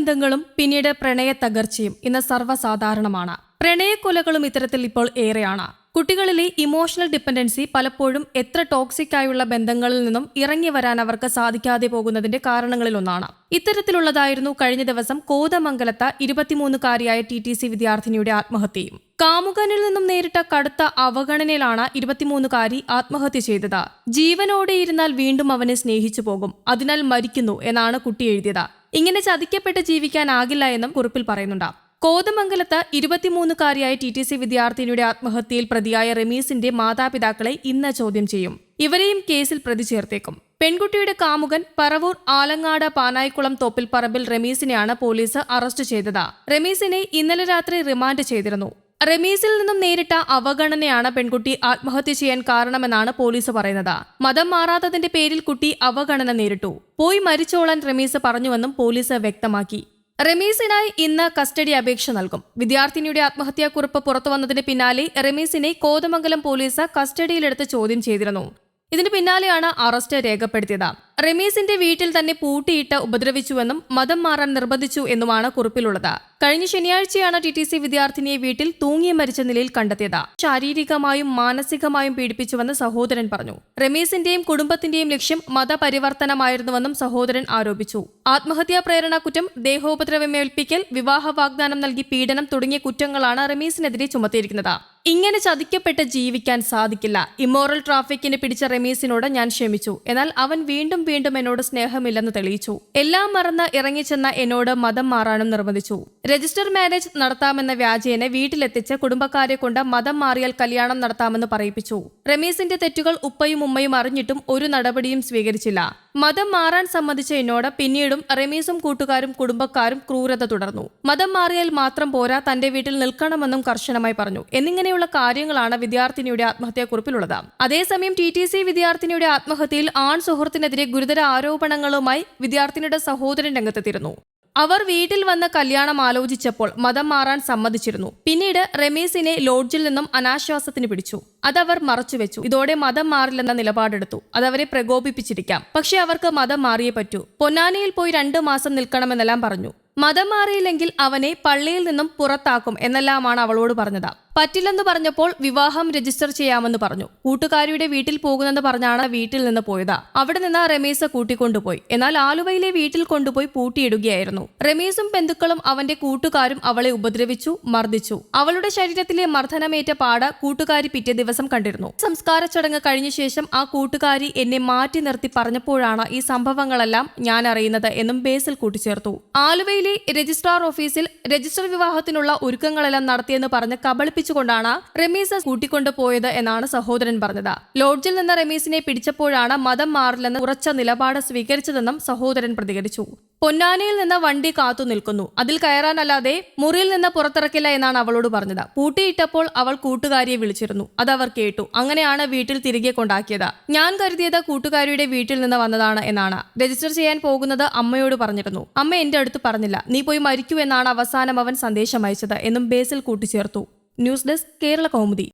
ബന്ധങ്ങളും പിന്നീട് പ്രണയ തകർച്ചയും ഇന്ന് സർവസാധാരണമാണ്. പ്രണയക്കൊലകളും ഇത്തരത്തിൽ ഇപ്പോൾ ഏറെയാണ്. കുട്ടികളിലെ ഇമോഷണൽ ഡിപ്പെൻഡൻസി പലപ്പോഴും എത്ര ടോക്സിക് ആയുള്ള ബന്ധങ്ങളിൽ നിന്നും ഇറങ്ങി വരാൻ അവർക്ക് സാധിക്കാതെ പോകുന്നതിന്റെ കാരണങ്ങളിലൊന്നാണ് ഇത്തരത്തിലുള്ളതായിരുന്നു കഴിഞ്ഞ ദിവസം കോതമംഗലത്ത ഇരുപത്തിമൂന്നുകാരിയായ ടി ടി സി വിദ്യാർത്ഥിനിയുടെ ആത്മഹത്യയും. കാമുകനിൽ നിന്നും നേരിട്ട കടുത്ത അവഗണനയിലാണ് ഇരുപത്തിമൂന്നുകാരി ആത്മഹത്യ ചെയ്തത്. ജീവനോടെ ഇരുന്നാൽ വീണ്ടും അവനെ സ്നേഹിച്ചു പോകും. അതിനാൽ മരിക്കുന്നു എന്നാണ് കുട്ടി എഴുതിയത്. ഇങ്ങനെ ചതിക്കപ്പെട്ട് ജീവിക്കാനാകില്ല എന്നും കുറിപ്പിൽ പറയുന്നുണ്ട്. കോതമംഗലത്ത് ഇരുപത്തിമൂന്നുകാരിയായ ടി ടി സി വിദ്യാർത്ഥിനിയുടെ ആത്മഹത്യയിൽ പ്രതിയായ റമീസിന്റെ മാതാപിതാക്കളെ ഇന്ന് ചോദ്യം ചെയ്യും. ഇവരെയും കേസിൽ പ്രതി ചേർത്തേക്കും. പെൺകുട്ടിയുടെ കാമുകൻ പറവൂർ ആലങ്ങാട് പാനായിക്കുളം തോപ്പിൽ പറമ്പിൽ റമീസിനെയാണ് പോലീസ് അറസ്റ്റ് ചെയ്തത്. റമീസിനെ ഇന്നലെ രാത്രി റിമാൻഡ് ചെയ്തിരുന്നു. റമീസിൽ നിന്നും നേരിട്ട അവഗണനയാണ് പെൺകുട്ടി ആത്മഹത്യ ചെയ്യാൻ കാരണമെന്നാണ് പോലീസ് പറയുന്നത്. മതം മാറാത്തതിന്റെ പേരിൽ കുട്ടി അവഗണന നേരിട്ടു. പോയി മരിച്ചോളാൻ റമീസ് പറഞ്ഞുവെന്നും പോലീസ് വ്യക്തമാക്കി. റമീസിനായി ഇന്ന് കസ്റ്റഡി അപേക്ഷ നൽകും. വിദ്യാർത്ഥിനിയുടെ ആത്മഹത്യാക്കുറിപ്പ് പുറത്തുവന്നതിന് പിന്നാലെ റമീസിനെ കോതമംഗലം പോലീസ് കസ്റ്റഡിയിലെടുത്ത് ചോദ്യം ചെയ്തിരുന്നു. ഇതിന് പിന്നാലെയാണ് അറസ്റ്റ് രേഖപ്പെടുത്തിയത്. റമീസിന്റെ വീട്ടിൽ തന്നെ പൂട്ടിയിട്ട് ഉപദ്രവിച്ചുവെന്നും മതം മാറാൻ നിർബന്ധിച്ചു എന്നുമാണ് കുറിപ്പിലുള്ളത്. കഴിഞ്ഞ ശനിയാഴ്ചയാണ് ടി ടി സി വിദ്യാർത്ഥിനിയെ വീട്ടിൽ തൂങ്ങി മരിച്ച നിലയിൽ കണ്ടെത്തിയത്. ശാരീരികമായും മാനസികമായും പീഡിപ്പിച്ചുവെന്ന് സഹോദരൻ പറഞ്ഞു. റമീസിന്റെയും കുടുംബത്തിന്റെയും ലക്ഷ്യം മതപരിവർത്തനമായിരുന്നുവെന്നും സഹോദരൻ ആരോപിച്ചു. ആത്മഹത്യാ പ്രേരണ കുറ്റം ദേഹോപദ്രവമേൽപ്പിക്കൽ വിവാഹ വാഗ്ദാനം നൽകി പീഡനം തുടങ്ങിയ കുറ്റങ്ങളാണ് റമീസിനെതിരെ ചുമത്തിയിരിക്കുന്നത്. ഇങ്ങനെ ചതിക്കപ്പെട്ട് ജീവിക്കാൻ സാധിക്കില്ല. ഇമോറൽ ട്രാഫിക്കിന് പിടിച്ച റമീസിനോട് ഞാൻ ക്ഷമിച്ചു. എന്നാൽ അവൻ വീണ്ടും വീണ്ടും എന്നോട് സ്നേഹമില്ലെന്ന് തെളിയിച്ചു. എല്ലാം മറന്ന് ഇറങ്ങിച്ചെന്ന എന്നോട് മതം മാറാനും നിർബന്ധിച്ചു. രജിസ്റ്റർ മാരേജ് നടത്താമെന്ന വ്യാജേനെ വീട്ടിലെത്തിച്ച് കുടുംബക്കാരെ കൊണ്ട് മതം മാറിയാൽ കല്യാണം നടത്താമെന്ന് പറയിപ്പിച്ചു. റമീസിന്റെ തെറ്റുകൾ ഉപ്പയും ഉമ്മയും അറിഞ്ഞിട്ടും ഒരു നടപടിയും സ്വീകരിച്ചില്ല. മതം മാറാൻ സംബന്ധിച്ച എന്നോട് പിന്നീടും റമീസും കൂട്ടുകാരും കുടുംബക്കാരും ക്രൂരത തുടർന്നു. മതം മാറിയാൽ മാത്രം പോരാ തന്റെ വീട്ടിൽ നിൽക്കണമെന്നും കർശനമായി പറഞ്ഞു. എന്നിങ്ങനെയുള്ള കാര്യങ്ങളാണ് വിദ്യാർത്ഥിനിയുടെ ആത്മഹത്യാക്കുറിപ്പിലുള്ളത് അതേസമയം ടി ടി സി വിദ്യാർത്ഥിനിയുടെ ആത്മഹത്യയിൽ ആൺ സുഹൃത്തിനെതിരെ ഗുരുതര ആരോപണങ്ങളുമായി വിദ്യാർത്ഥിനിയുടെ സഹോദരൻ രംഗത്തെത്തിയിരുന്നു. അവർ വീട്ടിൽ വന്ന് കല്യാണം ആലോചിച്ചപ്പോൾ മതം മാറാൻ സമ്മതിച്ചിരുന്നു. പിന്നീട് റമീസിനെ ലോഡ്ജിൽ നിന്നും അനാശ്വാസത്തിന് പിടിച്ചു. അതവർ മറച്ചുവെച്ചു. ഇതോടെ മതം മാറില്ലെന്ന നിലപാടെടുത്തു. അതവരെ പ്രകോപിപ്പിച്ചിരിക്കാം. പക്ഷെ അവർക്ക് മതം മാറിയേ പറ്റൂ. പൊന്നാനിയിൽ പോയി രണ്ടു മാസം നിൽക്കണമെന്നെല്ലാം പറഞ്ഞു. മതം മാറിയില്ലെങ്കിൽ അവനെ പള്ളിയിൽ നിന്നും പുറത്താക്കും എന്നെല്ലാമാണ് അവളോട് പറഞ്ഞത്. പറ്റില്ലെന്ന് പറഞ്ഞപ്പോൾ വിവാഹം രജിസ്റ്റർ ചെയ്യാമെന്ന് പറഞ്ഞു. കൂട്ടുകാരിയുടെ വീട്ടിൽ പോകുന്നെന്ന് പറഞ്ഞാണ് വീട്ടിൽ നിന്ന് പോയത്. അവിടെ നിന്ന് റമീസ് കൂട്ടിക്കൊണ്ടുപോയി. എന്നാൽ ആലുവയിലെ വീട്ടിൽ കൊണ്ടുപോയി പൂട്ടിയിടുകയായിരുന്നു. റമീസും ബന്ധുക്കളും അവന്റെ കൂട്ടുകാരും അവളെ ഉപദ്രവിച്ചു മർദ്ദിച്ചു. അവളുടെ ശരീരത്തിലെ മർദ്ദനമേറ്റ പാട് കൂട്ടുകാരി പിറ്റേ ദിവസം കണ്ടിരുന്നു. സംസ്കാര ചടങ്ങ് കഴിഞ്ഞ ശേഷം ആ കൂട്ടുകാരി എന്നെ മാറ്റി നിർത്തി പറഞ്ഞപ്പോഴാണ് ഈ സംഭവങ്ങളെല്ലാം ഞാൻ അറിയുന്നത് എന്നും ബേസിൽ കൂട്ടിച്ചേർത്തു. ആലുവയിലെ രജിസ്ട്രാർ ഓഫീസിൽ രജിസ്റ്റർ വിവാഹത്തിനുള്ള ഒരുക്കങ്ങളെല്ലാം നടത്തിയെന്ന് പറഞ്ഞ് കബളിപ്പിച്ചുകൊണ്ടാണ് റമീസ് കൂട്ടിക്കൊണ്ടു പോയത് എന്നാണ് സഹോദരൻ പറഞ്ഞത്. ലോഡ്ജിൽ നിന്ന് റമീസിനെ പിടിച്ചപ്പോഴാണ് മതം മാറില്ലെന്ന് ഉറച്ച നിലപാട് സ്വീകരിച്ചതെന്നും സഹോദരൻ പ്രതികരിച്ചു. പൊന്നാനിയിൽ നിന്ന് വണ്ടി കാത്തു നിൽക്കുന്നു. അതിൽ കയറാനല്ലാതെ മുറിയിൽ നിന്ന് പുറത്തിറക്കില്ല എന്നാണ് അവളോട് പറഞ്ഞത്. പൂട്ടിയിട്ടപ്പോൾ അവൾ കൂട്ടുകാരിയെ വിളിച്ചിരുന്നു. അത് അവർ കേട്ടു. അങ്ങനെയാണ് വീട്ടിൽ തിരികെ കൊണ്ടാക്കിയത്. ഞാൻ കരുതിയത് കൂട്ടുകാരിയുടെ വീട്ടിൽ നിന്ന് വന്നതാണ് എന്നാണ്. രജിസ്റ്റർ ചെയ്യാൻ പോകുന്നത് അമ്മയോട് പറഞ്ഞിരുന്നു. അമ്മ എന്റെ അടുത്ത് പറഞ്ഞില്ല. നീ പോയി മരിക്കൂ എന്നാണ് അവസാനം അവൻ സന്ദേശം അയച്ചത്. എന്നും ബേസിൽ കൂട്ടിച്ചേർത്തു. News desk Kerala Kaumudi.